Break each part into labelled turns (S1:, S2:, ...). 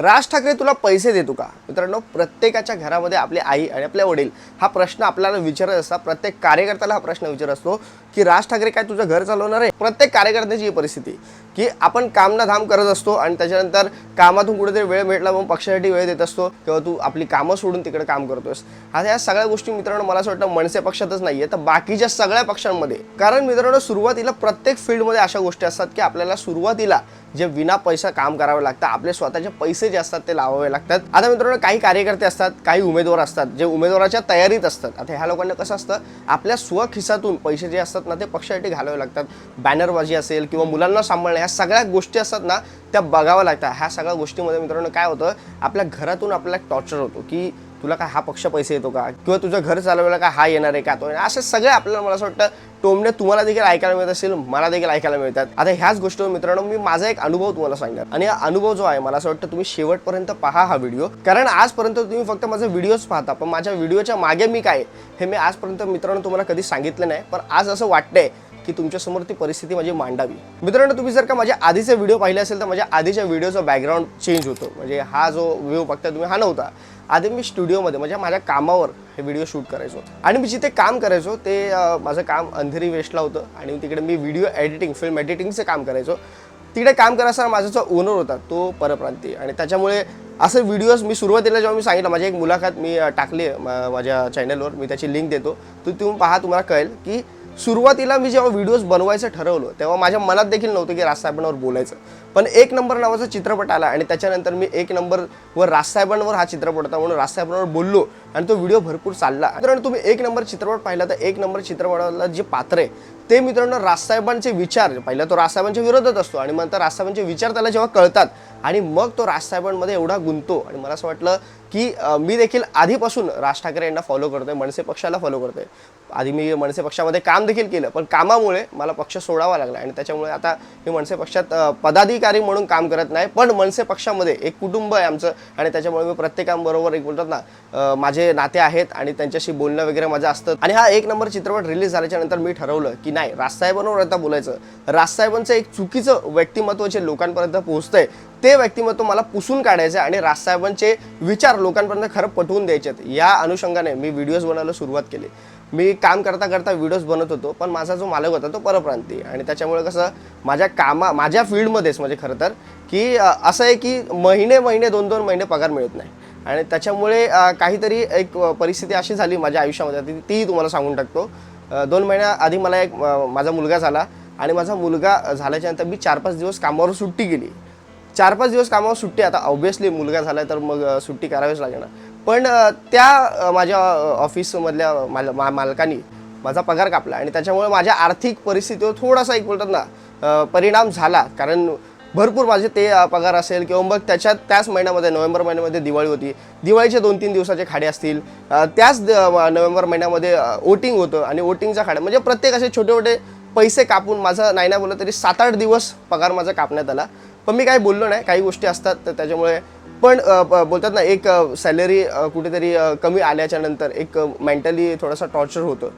S1: राज ठाकरे तुला पैसे देतो का? मित्रांनो प्रत्येकाच्या घरामध्ये आपली आई आणि आपले वडील हा प्रश्न आपल्याला विचारत असतात. प्रत्येक कार्यकर्त्याला हा प्रश्न विचारत असतो की राज ठाकरे काय तुझं घर चालवणार आहे? प्रत्येक कार्यकर्त्याची ही परिस्थिती. की आपण काम ना धाम करत असतो आणि त्याच्यानंतर कामातून कुठेतरी वेळ भेटला मग पक्षासाठी वेळ देत असतो किंवा तू आपली कामं सोडून तिकडे काम करतोस आता या सगळ्या गोष्टी मित्रांनो मला असं वाटतं मनसे पक्षातच नाही आहे तर बाकीच्या सगळ्या पक्षांमध्ये. कारण मित्रांनो सुरुवातीला प्रत्येक फील्डमध्ये अशा गोष्टी असतात की आपल्याला सुरुवातीला जे विना पैसा काम करावं लागतं आपले स्वतःचे पैसे जे असतात ते लावावे लागतात. आता मित्रांनो काही कार्यकर्ते असतात काही उमेदवार असतात जे उमेदवाराच्या तयारीत असतात. आता ह्या लोकांना कसं असतं आपल्या स्वखिसातून पैसे जे असतात ना ते पक्षासाठी घालावे लागतात. बॅनरबाजी असेल किंवा मुलांना सांभाळणे ह्या सगळ्या गोष्टी असतात ना त्या बघाव्या लागतात. ह्या सगळ्या गोष्टीमध्ये मित्रांनो काय होतं आपल्या घरातून आपल्याला टॉर्चर होतो की तुला काय हा पक्ष पैसे येतो का? किंवा तुझं घर चालवायला काय हा येणार आहे का? तो असं असे सगळे आपल्याला मला असं वाटतं टोमणे म्हणजे तुम्हाला देखील ऐकायला मिळत असेल मला देखील ऐकायला मिळतात. आता ह्याच गोष्टीवर मित्रांनो मी माझा एक अनुभव तुम्हाला सांगणार. आणि हा अनुभव जो आहे मला असं वाटतं तुम्ही शेवटपर्यंत पहा हा व्हिडिओ. कारण आजपर्यंत तुम्ही फक्त माझे व्हिडिओज पाहता पण माझ्या व्हिडिओच्या मागे मी काय हे मी आजपर्यंत मित्रांनो तुम्हाला कधी सांगितलं नाही पण आज असं वाटतंय की तुमच्यासमोर ती परिस्थिती माझी मांडावी. मित्रांनो तुम्ही जर का माझ्या आधीचे व्हिडिओ पाहिले असेल तर माझ्या आधीच्या व्हिडिओचा बॅकग्राऊंड चेंज होतो. म्हणजे हा जो व्ह्यू बघता तुम्ही हा नव्हता. आधी मी स्टुडिओमध्ये म्हणजे माझ्या कामावर ते व्हिडिओ शूट करायचो. आणि मी जिथे काम करायचो ते माझं काम अंधेरी वेस्टला होतं आणि तिकडे मी व्हिडिओ एडिटिंग फिल्म एडिटिंगचं काम करायचो. तिकडे काम करत असताना माझा जो ओनर होता तो परप्रांती. आणि त्याच्यामुळे असे व्हिडिओज मी सुरुवातीला जेव्हा मी सांगितलं माझी एक मुलाखत मी टाकली आहे माझ्या चॅनलवर मी त्याची लिंक देतो. तर तुम्ही पहा तुम्हाला कळेल की सुरुवातीला मी जेव्हा व्हिडिओज बनवायचं ठरवलं तेव्हा माझ्या मनात देखील नव्हतं की राजसाहेबांवर बोलायचं. पण एक नंबर नावाचा चित्रपट आला आणि त्याच्यानंतर मी एक नंबरवर राजसाहेबांवर हा चित्रपट होता म्हणून राजसाहेबांवर बोललो. आणि तो व्हिडिओ भरपूर चालला. मित्रांनो तुम्ही एक नंबर चित्रपट पाहिला तर एक नंबर चित्रपटाला जे पात्र आहे ते मित्रांनो राजसाहेबांचे विचार. पहिला तो राजसाहेबांच्या विरोधात असतो आणि मग राजसाहेबांचे विचार त्याला जेव्हा कळतात आणि मग तो राजसाहेबांमध्ये एवढा गुंतो आणि मला असं वाटलं की मी देखील आधीपासून राज ठाकरे यांना फॉलो करतोय मनसे पक्षाला फॉलो करतोय. आधी मी मनसे पक्षामध्ये काम देखील केलं पण कामामुळे मला पक्ष सोडावा लागला आणि त्याच्यामुळे आता मी मनसे पक्षात पदाधिकारी म्हणून काम करत नाही पण मनसे पक्षामध्ये एक कुटुंब आहे आमचं आणि त्याच्यामुळे मी प्रत्येकाबरोबर एक बोलतात ना माझे माझे नाते आहेत आणि त्यांच्याशी बोलणं वगैरे माझं असतं. आणि हा एक नंबर चित्रपट रिलीज झाल्याच्यानंतर मी ठरवलं की नाही राजसाहेबांवर आता बोलायचं. राजसाहेबांचं एक चुकीचं व्यक्तिमत्व जे लोकांपर्यंत पोहोचतंय ते व्यक्तिमत्व मला पुसून काढायचं आहे आणि राजसाहेबांचे विचार लोकांपर्यंत खरं पटवून द्यायचे आहेत या अनुषंगाने मी व्हिडिओज बनवायला सुरुवात केली. मी काम करता करता व्हिडिओज बनत होतो पण माझा जो मालक होता तो परप्रांती. आणि त्याच्यामुळे कसं माझ्या कामा माझ्या फील्डमध्येच म्हणजे खरं तर की असं आहे की महिने महिने दोन दोन महिने पगार मिळत नाही. आणि त्याच्यामुळे काहीतरी एक परिस्थिती अशी झाली माझ्या आयुष्यामध्ये. ती तीही तुम्हाला सांगून टाकतो. दोन महिन्याआधी मला एक माझा मुलगा झाला आणि माझा मुलगा झाल्याच्यानंतर मी चार पाच दिवस कामावर सुट्टी गेली चार पाच दिवस कामावर सुट्टी आता ऑब्व्हियसली मुलगा झाला तर मग सुट्टी करावीच लागणार पण त्या माझ्या ऑफिसमधल्या माल मा मालकानी माझा पगार कापला आणि त्याच्यामुळे माझ्या आर्थिक परिस्थितीवर थोडासा एक बोलतात ना परिणाम झाला. कारण भरपूर माझे ते पगार असेल किंवा मग त्याच्यात त्याच महिन्यामध्ये नोव्हेंबर महिन्यामध्ये दिवाळी होती. दिवाळीचे दोन तीन दिवसाचे खाडे असतील. त्याच द- नोव्हेंबर महिन्यामध्ये वोटिंग होतं आणि वोटिंगचा खाडा म्हणजे प्रत्येक असे छोटे छोटे पैसे कापून माझं नाही ना बोललं तरी सात आठ दिवस पगार माझा कापण्यात आला. पण मी काही बोललो नाही काही गोष्टी असतात तर त्याच्यामुळे पण बोलतात ना एक सॅलरी कुठेतरी कमी आल्याच्यानंतर एक मेंटली थोडासा टॉर्चर होतं.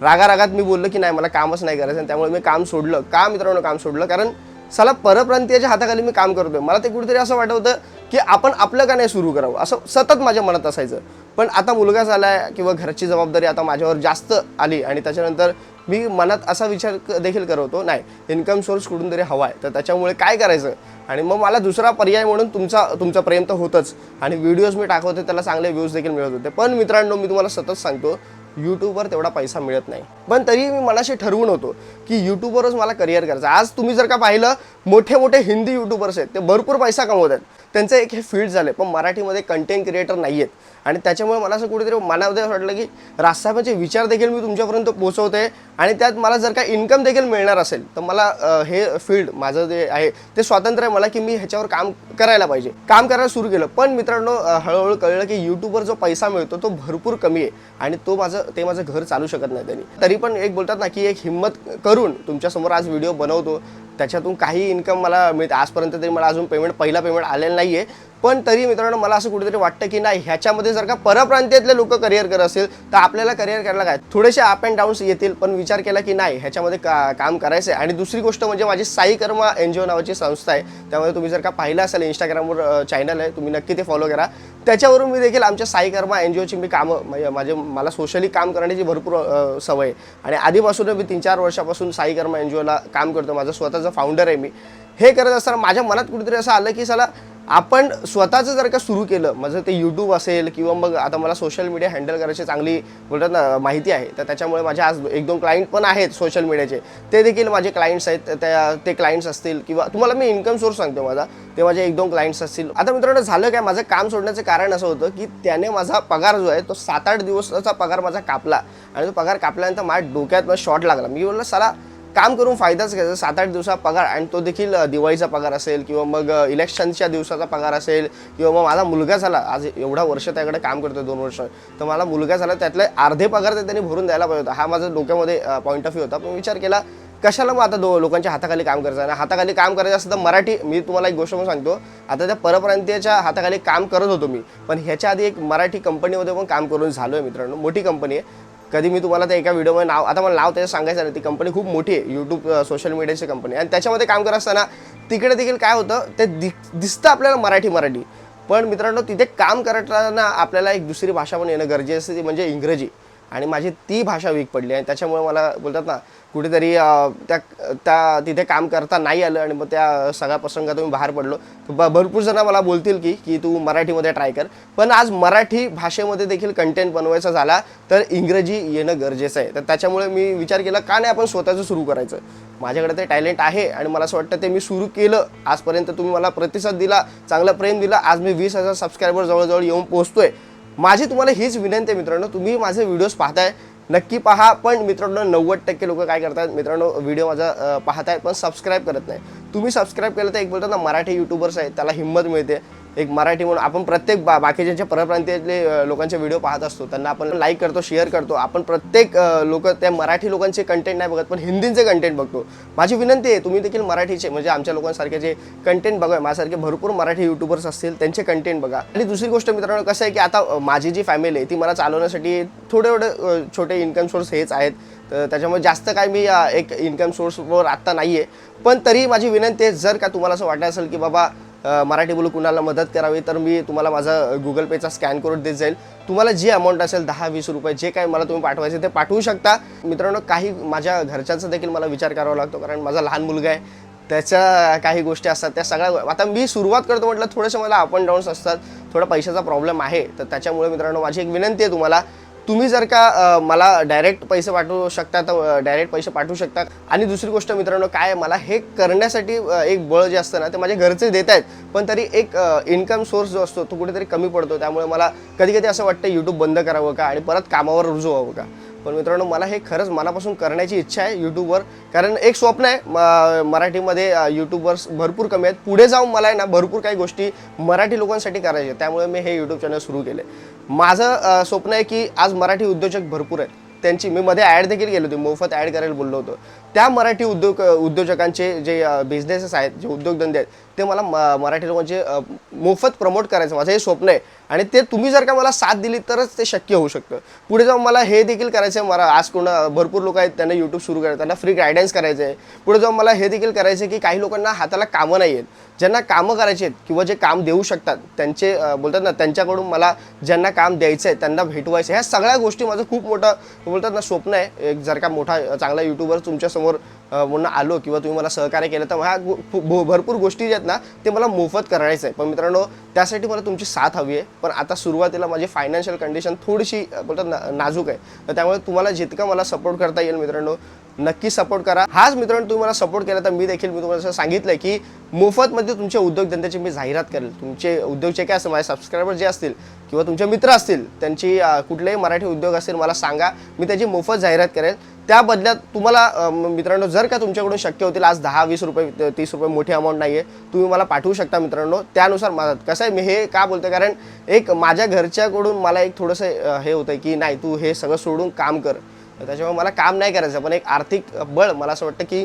S1: रागारागात मी बोललो की नाही मला कामच नाही करायचं आणि त्यामुळे मी काम सोडलं. का मित्रांनो काम सोडलं? कारण चला परप्रांतीयाच्या हाताखाली मी काम करतोय मला ते कुठेतरी असं वाटत होतं की आपण आपलं का नाही सुरू करावं? असं सतत माझ्या मनात असायचं. पण आता मुलगा झाला आहे किंवा घरची जबाबदारी आता माझ्यावर जास्त आली आणि त्याच्यानंतर मी मनात असा विचार क- देखील करवतो नाही इन्कम सोर्स कुठून तरी हवा आहे. तर त्याच्यामुळे काय करायचं? आणि मग मला दुसरा पर्याय म्हणून तुमचा तुमचं प्रेम तर होतंच. आणि व्हिडिओज मी टाकवते त्याला चांगले व्ह्यूज देखील मिळत होते. पण मित्रांनो मी तुम्हाला सतत सांगतो यूट्यूबवर तेवढा पैसा मिळत नाही. पण तरी मी मनाशी ठरवून होतो की यूट्यूबवरच मला करिअर करायचं आज तुम्ही जर का पाहिलं मोठे मोठे हिंदी यूट्यूबर्स आहेत ते भरपूर पैसा कमवत आहेत. त्यांचं एक हे फील्ड झाले पण मराठीमध्ये कंटेंट क्रिएटर नाही आहेत आणि त्याच्यामुळे मला असं कुठेतरी मनामध्ये असं वाटलं की राजसाहेबांचे विचार देखील मी तुमच्यापर्यंत पोहोचवते आणि त्यात मला जर का इन्कम देखील मिळणार असेल तर मला हे फील्ड माझं जे आहे ते स्वातंत्र्य आहे मला की मी ह्याच्यावर काम करायला पाहिजे. काम करायला सुरू केलं पण मित्रांनो हळूहळू कळलं की यूट्यूबवर जो पैसा मिळतो तो भरपूर कमी आहे आणि तो माझं ते माझं घर चालू शकत नाही त्यांनी. तरी पण एक बोलतात ना की एक हिंमत करून तुमच्यासमोर आज व्हिडिओ बनवतो. त्याच्यातून काही इन्कम मला मिळते. आजपर्यंत तरी मला अजून पेमेंट पहिला पेमेंट आलेला नाही आहे पण तरी मित्रांनो मला असं कुठेतरी वाटतं की नाही ह्याच्यामध्ये जर का परप्रांतीयातले लोक करिअर करत असेल तर आपल्याला करिअर करायला काय? थोडेसे अप अँड डाऊन्स येतील पण विचार केला की नाही ह्याच्यामध्ये का काम करायचं आहे आणि दुसरी गोष्ट म्हणजे माझी Sai Karma N G O नावाची संस्था आहे. त्यामुळे तुम्ही जर का पाहिलं असेल इंस्टाग्रामवर चॅनल आहे तुम्ही नक्की ते फॉलो करा. त्याच्यावरून मी देखील आमच्या साई कर्मा एन जी ओची मी कामं म्हणजे माझे मला सोशली काम करण्याची भरपूर सवय आहे. आणि आधीपासून मी तीन चार वर्षापासून साई कर्मा एन जी ओला काम करतो. माझं स्वतःचं फाउंडर आहे मी. हे करत असताना माझ्या मनात कुठेतरी असं आलं की चला आपण स्वतःचं जर का सुरू केलं माझं ते यूट्यूब असेल किंवा मग आता मला सोशल मीडिया हँडल करायची चांगली बोलतात ना माहिती आहे तर त्याच्यामुळे माझे आज एक दोन क्लायंट पण आहेत सोशल मीडियाचे ते देखील माझे क्लायंट्स आहेत त्या ते क्लायंट्स असतील किंवा तुम्हाला मी इन्कम सोर्स सांगतो माझा ते माझे एक दोन क्लायंट्स असतील. आता मित्रांनो झालं काय? माझं काम सोडण्याचं कारण असं होतं की त्याने माझा पगार जो आहे तो सात आठ दिवसाचा पगार माझा कापला. आणि तो पगार कापल्यानंतर माझ्या डोक्यात शॉर्ट लागला. मी बोललो साला काम करून फायदाच घ्यायचा. सात आठ दिवसा पगार आणि तो देखील दिवाळीचा पगार असेल किंवा मग इलेक्शनच्या दिवसाचा पगार असेल किंवा मग माझा मुलगा झाला आज एवढा वर्ष त्याकडे काम करतोय दोन वर्ष तर मला मुलगा झाला त्यातले अर्धे पगार तर त्यांनी भरून द्यायला पाहिजे होता. हा माझा डोक्यामध्ये पॉईंट ऑफ व्ह्यू होता. पण विचार केला कशाला मग आता दो लोकांच्या हाताखाली काम करायचं आणि हाताखाली काम करायचं असतं तर मराठी मी तुम्हाला एक गोष्ट पण सांगतो. आता त्या परप्रांतीयाच्या हाताखाली काम करत होतो मी. पण ह्याच्या आधी एक मराठी कंपनीमध्ये पण काम करून झालो आहे मित्रांनो. मोठी कंपनी आहे. कधी मी तुम्हाला त्या एका व्हिडिओमध्ये नाव आता मला नाव त्याचं सांगायचं नाही. ती कंपनी खूप मोठी आहे यूट्यूब सोशल मीडियाची कंपनी आणि त्याच्यामध्ये काम करत असताना तिकडे देखील काय होतं ते दि दिसतं आपल्याला मराठी मराठी. पण मित्रांनो तिथे काम करताना आपल्याला एक दुसरी भाषा पण येणं गरजेचं असते ती म्हणजे इंग्रजी. आणि माझी ती भाषा वीक पडली आणि त्याच्यामुळे मला बोलतात ना कुठेतरी त्या त्या तिथे काम करता नाही आलं आणि मग त्या सगळ्या प्रसंगातून मी बाहेर पडलो. ब भरपूर जण मला बोलतील की की तू मराठीमध्ये ट्राय कर. पण आज मराठी भाषेमध्ये देखील कंटेंट बनवायचा झाला तर इंग्रजी येणं गरजेचं आहे. तर त्याच्यामुळे मी विचार केला का नाही आपण स्वतःचं सुरू करायचं? माझ्याकडे ते टॅलेंट आहे आणि मला असं वाटतं ते मी सुरू केलं. आजपर्यंत तुम्ही मला प्रतिसाद दिला चांगला प्रेम दिला. आज मी वीस हजार सबस्क्रायबर जवळजवळ येऊन पोहोचतोय. माझी तुम्हाला हीच विनंती आहे मित्रांनो तुम्ही माझे व्हिडिओज पाहताय नक्की पहा. पण मित्रांनो नव्वद टक्के लोक काय करतात मित्रांनो व्हिडिओ माझा अं, पाहतायत पण सबस्क्राईब करत नाही. तुम्ही सबस्क्राईब केलं तर एक बोलतात ना मराठी युट्यूबर्स आहेत त्याला हिंमत मिळते. एक मराठी म्हणून आपण प्रत्येक बा बाकीच्या परप्रांतीतले लोकांचे व्हिडिओ पाहत असतो. त्यांना आपण लाईक करतो शेअर करतो. आपण प्रत्येक लोक त्या मराठी लोकांचे कंटेंट नाही बघत पण हिंदीचे कंटेंट बघतो. माझी विनंती आहे तुम्ही देखील मराठीचे म्हणजे आमच्या लोकांसारखे जे कंटेंट बघा माझ्यासारखे भरपूर मराठी युट्यूबर्स असतील त्यांचे कंटेंट बघा. आणि दुसरी गोष्ट मित्रांनो कसं आहे की आता माझी जी फॅमिली आहे ती मला चालवण्यासाठी थोडे थोडे छोटे इन्कम सोर्स हेच आहेत. तर त्याच्यामुळे जास्त काय मी एक इन्कम सोर्सवर आत्ता नाही आहे पण तरी माझी विनंती आहे जर का तुम्हाला असं वाटत असेल की बाबा मराठी बोलू कुणाला मदत करावी तर मी तुम्हाला माझा गुगल पेचा स्कॅन करून देत जाईल. तुम्हाला जी अमाऊंट असेल दहा वीस रुपये जे काय मला तुम्ही पाठवायचे ते पाठवू शकता. मित्रांनो काही माझ्या घरच्यांचा देखील मला विचार करावा लागतो कारण माझा लहान मुलगा आहे. त्याच्या काही गोष्टी असतात त्या सगळ्या आता मी सुरुवात करतो म्हटलं थोडेसे मला अप अँड डाऊन्स असतात थोडा पैशाचा प्रॉब्लेम आहे. तर त्याच्यामुळे मित्रांनो माझी एक विनंती आहे तुम्हाला तुम्ही जर का मला डायरेक्ट पैसे पाठवू शकता तर डायरेक्ट पैसे पाठवू शकता. आणि दुसरी गोष्ट मित्रांनो काय मला हे करण्यासाठी एक बळ जे असतं ना ते माझे घरचे देत आहेत. पण तरी एक इन्कम सोर्स जो असतो तो कुठेतरी कमी पडतो. त्यामुळे मला कधी कधी असं वाटतं यूट्यूब बंद करावं का? आणि परत कामावर रुजू व्हावं का? पण मित्रांनो मला हे खरंच मनापासून करण्याची इच्छा आहे यूट्यूबवर कारण एक स्वप्न आहे म- मराठीमध्ये यूट्यूबर्स भरपूर कमी आहेत. पुढे जाऊन मला आहे ना भरपूर काही गोष्टी मराठी लोकांसाठी करायच्या त्यामुळे मी हे यूट्यूब चॅनल सुरू केले माझं स्वप्न आहे की आज मराठी उद्योजक भरपूर आहेत. त्यांची मी मध्ये ॲड देखील गेलो होती मोफत ॲड करायला बोललो होतो. त्या मराठी उद्योग उद्योजकांचे जे बिझनेसेस आहेत जे उद्योगधंदे आहेत ते मला म- मराठी लोकांचे मोफत प्रमोट करायचं माझं हे स्वप्न आहे. आणि ते तुम्ही जर का मला साथ दिली तरच ते शक्य होऊ शकतं. पुढे जाऊन मला हे देखील करायचं आहे. मला आज कोण भरपूर लोक आहेत त्यांना यूट्यूब सुरू करायचं त्यांना फ्री गायडन्स करायचं आहे. पुढे जाऊन मला हे देखील करायचं आहे की काही लोकांना हाताला कामं नाही आहेत. ज्यांना कामं करायची आहेत किंवा जे काम देऊ शकतात त्यांचे बोलतात ना त्यांच्याकडून मला ज्यांना काम द्यायचं आहे त्यांना भेटवायचं आहे. ह्या सगळ्या गोष्टी माझं खूप मोठं बोलतात ना स्वप्न आहे. एक जर का मोठा चांगला युट्यूबर तुमच्यासमोर समोर म्हणून आलो किंवा तुम्ही मला सहकार्य केलं तर ह्या भरपूर गोष्टी ज्या आहेत ना ते मला मोफत करायचं आहे पण मित्रांनो त्यासाठी मला तुमची साथ हवी आहे. पण आता सुरुवातीला माझी फायनान्शियल कंडिशन थोडीशी बोलतात ना नाजूक आहे. तर त्यामुळे तुम्हाला जितकं मला सपोर्ट करता येईल मित्रांनो नक्की सपोर्ट करा. हाच मित्रांनो तुम्ही मला सपोर्ट केला तर मी देखील मी तुम्हाला असं सांगितलंय की मोफतमध्ये तुमच्या उद्योगधंद्याची मी जाहिरात करेल तुमचे उद्योग जे काय असतील माझे सबस्क्रायबर जे असतील किंवा तुमचे मित्र असतील त्यांची कुठलेही मराठी उद्योग असतील मला सांगा. मी त्याची मोफत जाहिरात करेल. त्या बदल्यात तुम्हाला मित्रांनो जर का तुमच्याकडून शक्य होतील आज दहा वीस रुपये तीस रुपये मोठी अमाऊंट नाही आहे तुम्ही मला पाठवू शकता मित्रांनो त्यानुसार माझं कसं आहे मी हे का बोलतो कारण एक माझ्या घरच्याकडून मला एक थोडंसं हे होतं की नाही तू हे सगळं सोडून काम कर. त्याच्यामुळे मला काम नाही करायचं पण एक आर्थिक बळ मला असं वाटतं की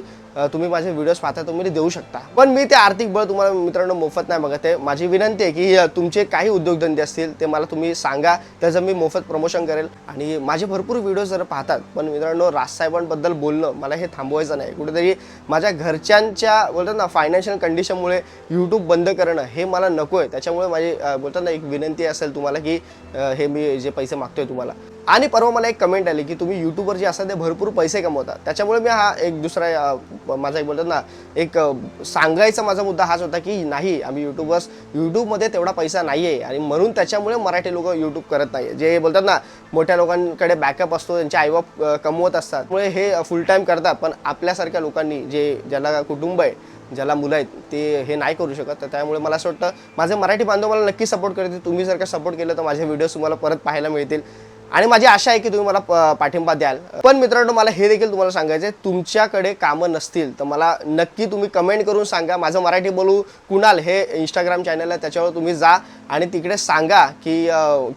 S1: तुम्ही माझे व्हिडिओज पाहता तुम्ही देऊ शकता. पण मी ते आर्थिक बळ तुम्हाला मित्रांनो मोफत नाही बघत आहे. माझी विनंती आहे की तुमचे काही उद्योगधंदे असतील ते मला तुम्ही सांगा. त्याचं मी मोफत प्रमोशन करेल. आणि माझे भरपूर व्हिडिओज जर पाहतात पण मित्रांनो राजसाहेबांबद्दल बोलणं मला हे थांबवायचं नाही. कुठेतरी माझ्या घरच्यांच्या बोलतात ना फायनान्शियल कंडिशनमुळे यूट्यूब बंद करणं हे मला नको आहे त्याच्यामुळे माझी बोलतात ना एक विनंती असेल तुम्हाला की हे मी जे पैसे मागतोय तुम्हाला. आणि परवा मला एक कमेंट आली की तुम्ही यूट्यूबवर जे असतात ते भरपूर पैसे कमवता. त्याच्यामुळे मी हा एक दुसरा माझा एक बोलतात ना एक सांगायचा माझा मुद्दा हाच होता की नाही आम्ही यूट्यूबर्स यूट्यूबमध्ये तेवढा पैसा नाही आहे आणि म्हणून त्याच्यामुळे मराठी लोक यूट्यूब करत नाही जे बोलतात ना मोठ्या लोकांकडे बॅकअप असतो त्यांचे आईबाप कमवत असतात त्यामुळे हे फुल टाईम करतात पण आपल्यासारख्या लोकांनी जे ज्याला कुटुंब आहे ज्याला मुलं आहेत ते हे नाही करू शकत. तर त्यामुळे मला असं वाटतं माझे मराठी बांधव मला नक्की सपोर्ट करतील. तुम्ही जर का सपोर्ट केलं तर माझे व्हिडिओज तुम्हाला परत पाहायला मिळतील. आणि माझी आशा आहे की तुम्ही मला पाठिंबा द्याल. पण मित्रांनो मला हे देखील तुम्हाला सांगायचं आहे तुमच्याकडे कामं नसतील तर मला नक्की तुम्ही कमेंट करून सांगा. माझं मराठी बोलू कुणाल हे इंस्टाग्राम चॅनल आहे त्याच्यावर तुम्ही जा आणि तिकडे सांगा की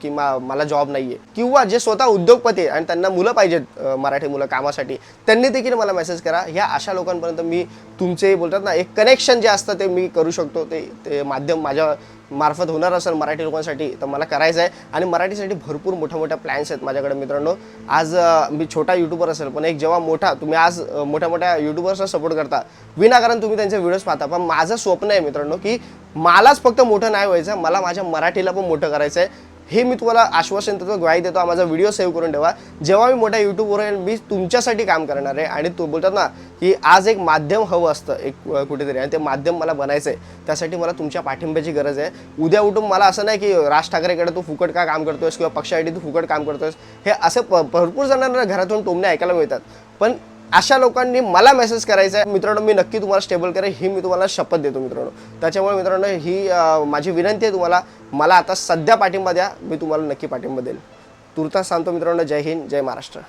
S1: की मा- मला जॉब नाही आहे किंवा जे स्वतः उद्योगपती आहे आणि त्यांना मुलं पाहिजेत मराठी मुलं कामासाठी त्यांनी देखील मला मेसेज करा. ह्या अशा लोकांपर्यंत मी तुमचे बोलतात ना एक कनेक्शन जे असतं ते मी करू शकतो ते ते माध्यम माझ्या मार्फत होणार असेल मराठी लोकांसाठी तर मला करायचं आहे आणि मराठीसाठी भरपूर मोठ्या मोठ्या प्लॅन्स आहेत माझ्याकडे मित्रांनो. आज मी छोटा युट्यूबर असेल पण एक जेव्हा मोठा तुम्ही आज मोठ्या मोठ्या युट्यूबर्सला सपोर्ट करता. विनाकारण तुम्ही त्यांचे व्हिडिओज पाहता. पण माझं स्वप्न आहे मित्रांनो की मलाच फक्त मोठं नाही व्हायचं मला माझ्या मराठीला पण मोठं करायचं आहे हे मी तुम्हाला आश्वासन देतो ग्वाही देतो माझा व्हिडिओ सेव्ह करून ठेवा. जेव्हा मी मोठ्या यूट्यूबवर येईल मी तुमच्यासाठी काम करणार आहे. आणि तो बोलतात ना की आज एक माध्यम हवं असतं एक कुठेतरी. आणि ते माध्यम मला बनायचं आहे त्यासाठी मला तुमच्या पाठिंब्याची गरज आहे. उद्या उठून मला असं नाही की राज ठाकरेकडे तू फुकट का काम करतोयस किंवा पक्षासाठी तू फुकट काम करतोयस. हे असं प- भरपूर जणांना घरातून टोमणे ऐकायला मिळतात. पण अशा लोकांनी मला मेसेज करायचा आहे. मित्रांनो मी नक्की तुम्हाला स्टेबल करेन. ही मी तुम्हाला शपथ देतो मित्रांनो. त्याच्यामुळे मित्रांनो ही माझी विनंती आहे तुम्हाला. मला आता सध्या पाठिंबा द्या. मी तुम्हाला नक्की पाठिंबा देईल. तुर्तास सांगतो मित्रांनो जय हिंद जय महाराष्ट्र.